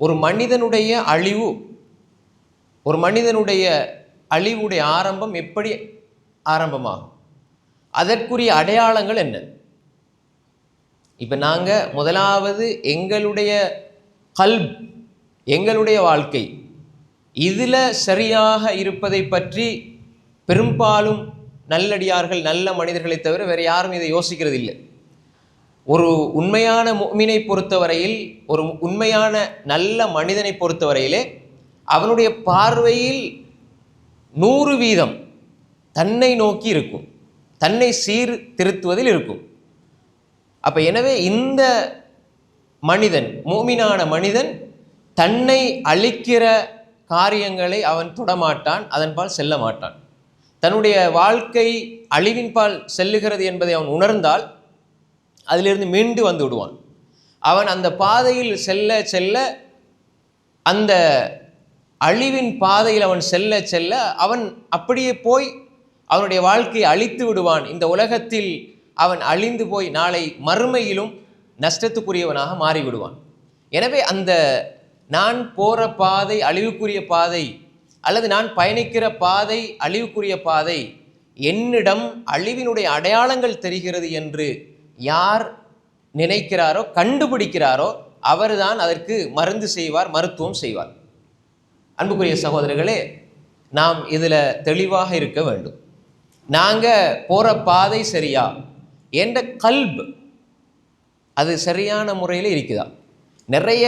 ஒரு மனிதனுடைய அழிவு ஒரு மனிதனுடைய அழிவுடைய ஆரம்பம் எப்படி ஆரம்பமாகும்? அதற்குரிய அடையாளங்கள் என்ன? இப்போ நாங்கள் முதலாவது எங்களுடைய கல்ப் எங்களுடைய வாழ்க்கை. இதில் சரியாக இருப்பதை பற்றி பெரும்பாலும் நல்லடியார்கள் நல்ல மனிதர்களை தவிர வேறு யாரும் இதை யோசிக்கிறது இல்லை ஒரு உண்மையான மீனை பொறுத்தவரையில் ஒரு உண்மையான நல்ல மனிதனை பொறுத்தவரையிலே அவனுடைய பார்வையில் நூறு வீதம் தன்னை நோக்கி இருக்கும். தன்னை சீர் திருத்துவதில் இருக்கும். அப்போ எனவே இந்த மனிதன் மூமினான மனிதன் தன்னை அழிக்கிற காரியங்களை அவன் தொடமாட்டான் அதன்பால் செல்ல மாட்டான். தன்னுடைய வாழ்க்கை அழிவின்பால் செல்லுகிறது என்பதை அவன் உணர்ந்தால் அதிலிருந்து மீண்டு வந்து விடுவான். அவன் அந்த பாதையில் செல்ல செல்ல அந்த அழிவின் பாதையில் அவன் செல்ல செல்ல அவன் அப்படியே போய் அவனுடைய வாழ்க்கையை அழித்து விடுவான். இந்த உலகத்தில் அவன் அழிந்து போய் நாளை மறுமையிலும் நஷ்டத்துக்குரியவனாக மாறிவிடுவான். எனவே அந்த நான் போகிற பாதை அழிவுக்குரிய பாதை அல்லது நான் பயணிக்கிற பாதை அழிவுக்குரிய பாதை என்னிடம் அழிவினுடைய அடையாளங்கள் தெரிகிறது என்று யார் நினைக்கிறாரோ கண்டுபிடிக்கிறாரோ அவர்தான் அதற்கு மருந்து செய்வார் மருத்துவம் செய்வார். அன்புக்குரிய சகோதரர்களே நாம் இதில் தெளிவாக இருக்க வேண்டும். நாங்கள் போகிற பாதை சரியா? என்ற கல்ப் அது சரியான முறையில் இருக்குதா? நிறைய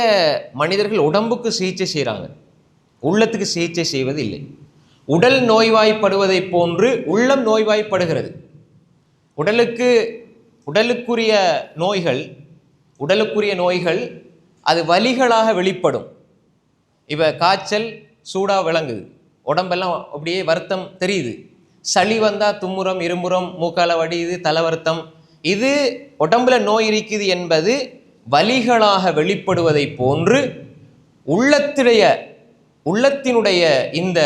மனிதர்கள் உடம்புக்கு சிகிச்சை செய்கிறாங்க உள்ளத்துக்கு சிகிச்சை செய்வது இல்லை உடல் நோய்வாய்ப்படுவதைப் போன்று உள்ளம் நோய்வாய்ப்படுகிறது. உடலுக்கு உடலுக்குரிய நோய்கள் உடலுக்குரிய நோய்கள் அது வலிகளாக வெளிப்படும். இப்போ காய்ச்சல் சூடாக விளங்குது. உடம்பெல்லாம் அப்படியே வருத்தம் தெரியுது. சளி வந்தால் தும்முறம் இருமுறம் மூக்கால வடியுது தலை வருத்தம் இது உடம்புல நோய் இருக்குது என்பது வலிகளாக வெளிப்படுவதை போன்று உள்ளத்துடைய உள்ளத்தினுடைய இந்த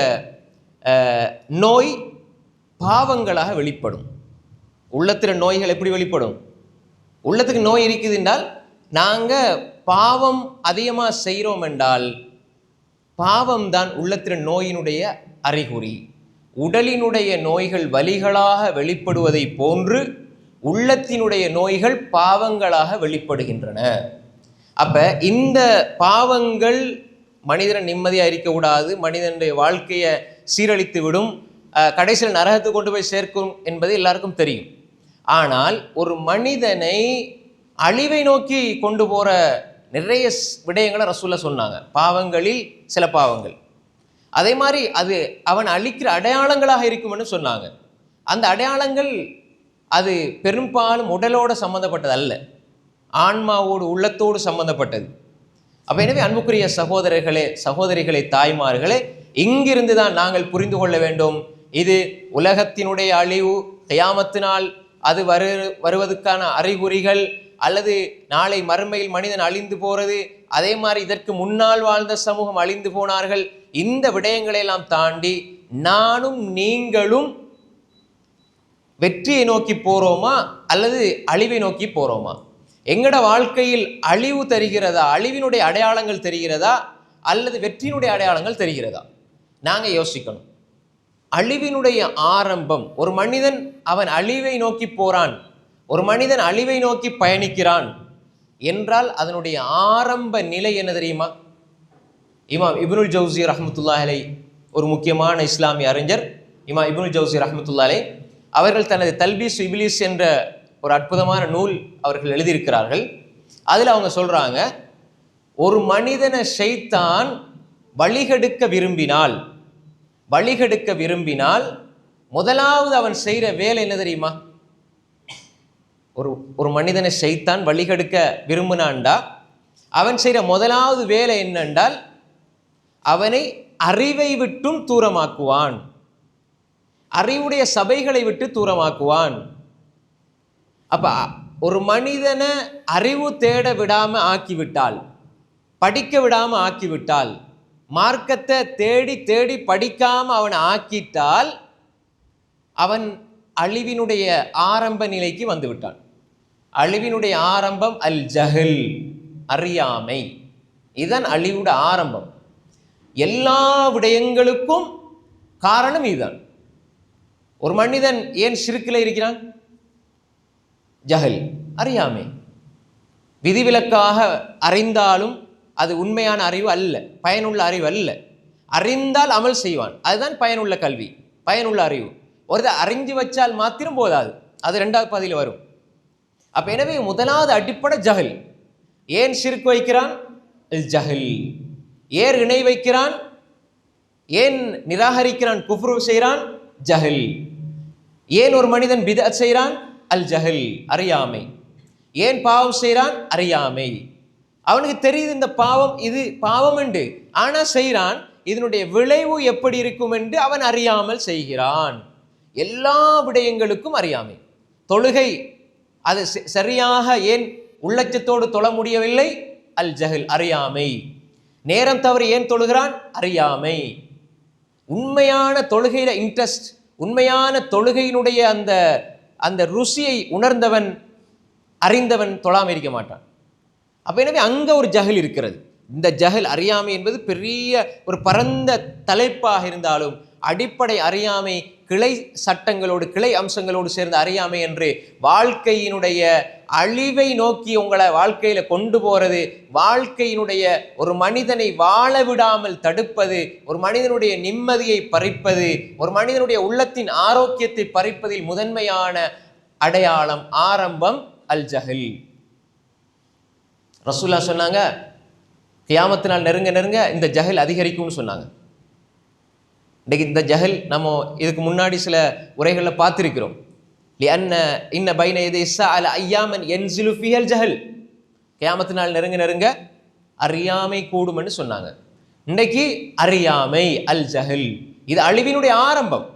நோய் பாவங்களாக வெளிப்படும். உள்ளத்தில் நோய்கள் எப்படி வெளிப்படும்? உள்ளத்துக்கு நோய் இருக்குது என்றால் நாங்கள் பாவம் அதிகமாக செய்கிறோம் என்றால் பாவம் தான் உள்ளத்தின் நோயினுடைய அறிகுறி. உடலினுடைய நோய்கள் வலிகளாக வெளிப்படுவதை போன்று உள்ளத்தினுடைய நோய்கள் பாவங்களாக வெளிப்படுகின்றன. அப்போ இந்த பாவங்கள் மனிதன் நிம்மதியாக இருக்கக்கூடாது மனிதனுடைய வாழ்க்கையை சீரழித்து விடும் கடைசியில் நரகத்தை கொண்டு போய் சேர்க்கும் என்பது எல்லாருக்கும் தெரியும். ஆனால் ஒரு மனிதனை அழிவை நோக்கி கொண்டு போகிற நிறைய ஸ்- விடயங்களை ரசூல்ல சொன்னாங்க. பாவங்களில் சில பாவங்கள். அதே மாதிரி அது அவன் அழிக்கிற அடையாளங்களாக இருக்கும்னு சொன்னாங்க. அந்த அடையாளங்கள் அது பெரும்பாலும் உடலோடு சம்மந்தப்பட்டது அல்ல ஆன்மாவோடு உள்ளத்தோடு சம்மந்தப்பட்டது அப்போ எனவே அன்புக்குரிய சகோதரர்களே சகோதரிகளே தாய்மார்களே இங்கிருந்து தான் நாங்கள் புரிந்து கொள்ள வேண்டும். இது உலகத்தினுடைய அழிவு கயாமத்தினால் அது வரு வருவதற்கான அறிகுறிகள் அல்லது நாளை மறுமையில் மனிதன் அழிந்து போகிறது அதே மாதிரி இதற்கு முன்னால் வாழ்ந்த சமூகம் அழிந்து போனார்கள். இந்த விடயங்களை எல்லாம் தாண்டி நானும் நீங்களும் வெற்றியை நோக்கி போகிறோமா அல்லது அழிவை நோக்கி போகிறோமா எங்கட வாழ்க்கையில் அழிவு தெரிகிறதா? அழிவினுடைய அடையாளங்கள் தெரிகிறதா? அல்லது வெற்றியினுடைய அடையாளங்கள் தெரிகிறதா? நாங்கள் யோசிக்கணும். அழிவினுடைய ஆரம்பம். ஒரு மனிதன் அவன் அழிவை நோக்கி போறான். ஒரு மனிதன் அழிவை நோக்கி பயணிக்கிறான். என்றால் அதனுடைய ஆரம்ப நிலை என்ன தெரியுமா? இமாம் இப்னுல் ஜவுசி ரஹமத்துல்லா அலை ஒரு முக்கியமான இஸ்லாமிய அறிஞர். இமாம் இப்னுல் ஜவுசி ரஹ்மத்துல்லாஹ் அலை அவர்கள் தனது தல்பீஸ் இபிலிஸ் என்ற ஒரு அற்புதமான நூல் அவர்கள் எழுதியிருக்கிறார்கள். அதில் அவங்க சொல்கிறாங்க ஒரு மனிதனை செய்தான் வழிகெடுக்க விரும்பினால் வழிகெடுக்க விரும்பினால் முதலாவது அவன் செய்கிற வேலை என்ன தெரியுமா? ஒரு ஒரு மனிதனை செய்தான் வழிகெடுக்க விரும்பினான்டா அவன் செய்கிற முதலாவது வேலை என்னென்றால் அவனை அறிவை விட்டும் தூரமாக்குவான். அறிவுடைய சபைகளை விட்டு தூரமாக்குவான். அப்போ ஒரு மனிதனை அறிவு தேட விடாமல் ஆக்கிவிட்டால் படிக்க விடாமல் ஆக்கிவிட்டால் மார்க்கத்தை தேடி தேடி படிக்காம அவனை ஆக்கிட்டால் அவன் அழிவினுடைய ஆரம்ப நிலைக்கு வந்துவிட்டான் அழிவினுடைய ஆரம்பம் அல் ஜஹல் அறியாமை. இதுதான் அழிவோட ஆரம்பம். எல்லா விடயங்களுக்கும் காரணம் இதுதான். ஒரு மனிதன் ஏன் சிறுக்கில் இருக்கிறான்? ஜஹல் அறியாமை. விதிவிலக்காக அறிந்தாலும் அது உண்மையான அறிவு அல்ல பயனுள்ள அறிவு அல்ல. அறிந்தால் அமல் செய்வான். அதுதான் பயனுள்ள கல்வி பயனுள்ள அறிவு. ஒருதை அறிஞ்சு வச்சால் மாத்திரம் போதாது. அது ரெண்டாவது பாதியில் வரும். அப்போ எனவே முதலாவது அடிப்படை ஜஹல். ஏன் சிறுக்கு வைக்கிறான்? அல் ஜஹல். ஏன் இணை வைக்கிறான்? ஏன் நிராகரிக்கிறான்? குஃப்ரு செய்கிறான்? ஜஹல். ஏன் ஒரு மனிதன் பித செய்கிறான்? அல் ஜஹல் அறியாமை. ஏன் பாவம் செய்கிறான்? அறியாமை. அவனுக்கு தெரியுது இந்த பாவம் இது பாவம் என்று. ஆனால் செய்கிறான் இதனுடைய விளைவு எப்படி இருக்கும் என்று அவன் அறியாமல் செய்கிறான். எல்லா விடயங்களுக்கும் அறியாமை. தொழுகை அது ச- சரியாக ஏன் உள்ளச்சத்தோடு தொழ முடியவில்லை? அல் ஜஹில் அறியாமை. நேரம் தவறி ஏன் தொழுகிறான்? அறியாமை. உண்மையான தொழுகையில இன்ட்ரெஸ்ட் உண்மையான தொழுகையினுடைய அந்த அந்த ருசியை உணர்ந்தவன் அறிந்தவன் தொழாமல் இருக்க மாட்டான். அப்போ எனவே அங்கே ஒரு ஜஹல் இருக்கிறது. இந்த ஜஹல் அறியாமை என்பது பெரிய ஒரு பரந்த தலைப்பாக இருந்தாலும் அடிப்படை அறியாமை கிளை சட்டங்களோடு கிளை அம்சங்களோடு சேர்ந்த அறியாமை என்று வாழ்க்கையினுடைய அழிவை நோக்கி உங்களை வாழ்க்கையில் கொண்டு போகிறது வாழ்க்கையினுடைய ஒரு மனிதனை வாழ விடாமல் தடுப்பது ஒரு மனிதனுடைய நிம்மதியை பறிப்பது ஒரு மனிதனுடைய உள்ளத்தின் ஆரோக்கியத்தை பறிப்பதில் முதன்மையான அடையாளம் ஆரம்பம் அல் ஜஹில் ரசூல்லா சொன்னாங்க கியாமத்து நாள் நெருங்க நெருங்க இந்த ஜஹல் அதிகரிக்கும்னு சொன்னாங்க. இன்னைக்கு இந்த ஜஹல் நம்ம இதுக்கு முன்னாடி சில உரைகளில் பார்த்துருக்கிறோம். லிஅன்ன இன்ன பைன இது இஸ்ஸா அல ஐயாமன் என்சிலு ஃபிஹல் ஜஹல். கியாமத்து நாள் நெருங்க நெருங்க அறியாமை கூடும்னு சொன்னாங்க. இன்னைக்கு அறியாமை அல் ஜஹல். இது அழிவினுடைய ஆரம்பம்.